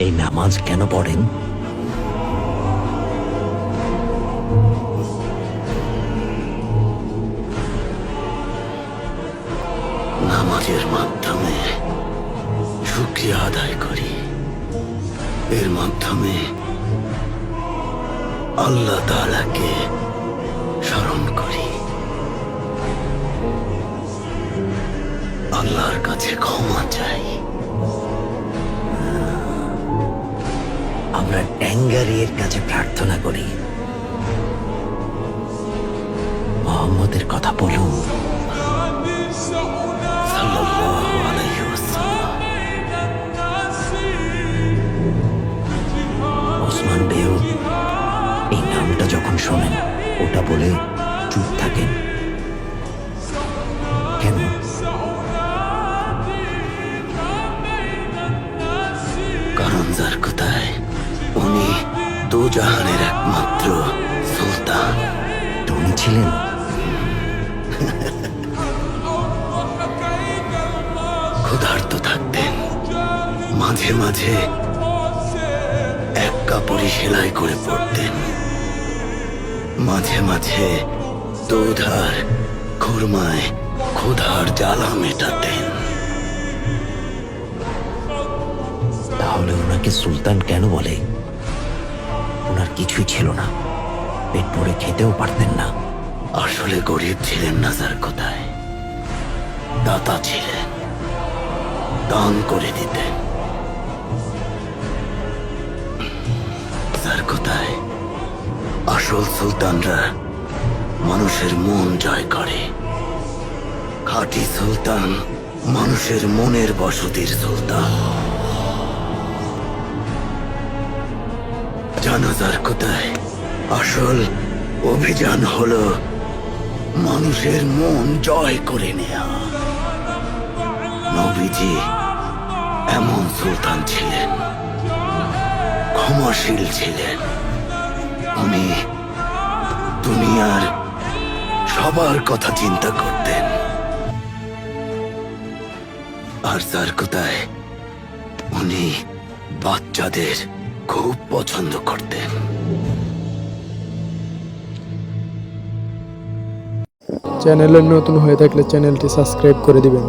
এই নামাজ কেন পড়েন? নামাজের মাধ্যমে শুক্রিয়া আদায় করি। এর মাধ্যমে আল্লাহ তাআলাকে স্মরণ করি। আল্লাহর কাছে ক্ষমা চাই। আমরা ট্যাঙ্গারিয়ের কাছে প্রার্থনা করি। মোহাম্মদের কথা বলুন। ওসমান বেউ এই নামটা যখন শোনেন, ওটা বলে জাহানের একমাত্র সুলতান। উনি ছিলেন? ক্ষুধার্ত থাকতেন। মাঝে মাঝে এক কাপড়ি সেলাই করে পড়তেন মাঝে মাঝে দুধ আর খুরমায় ক্ষুধার জ্বালা মেটাতেন। তাহলে ওনাকে সুলতান কেন বলে? কিছুই ছিল না। পেট ভরে খেতেও পারতেন না। আসলে গরিব ছিলেন না যার কোথায়? দাতা ছিলেন। দান করে দিতেন। যার কোথায়? আসল সুলতানরা মানুষের মন জয় করে। খাঁটি সুলতান মানুষের মনের বসতির সুলতান। জানাজার কোথায়? আসল অভিযান হলো মানুষের মন জয় করে নেয়া। নবীজি এমন সুলতান ছিলেন, ক্ষমাশীল ছিলেন। উনি দুনিয়ার সবার কথা চিন্তা করতেন। আর যার কোথায়? উনি বাচ্চাদের খুব পছন্দ করতেন চ্যানেলের নতুন হয়ে থাকলে চ্যানেলটি সাবস্ক্রাইব করে দিবেন।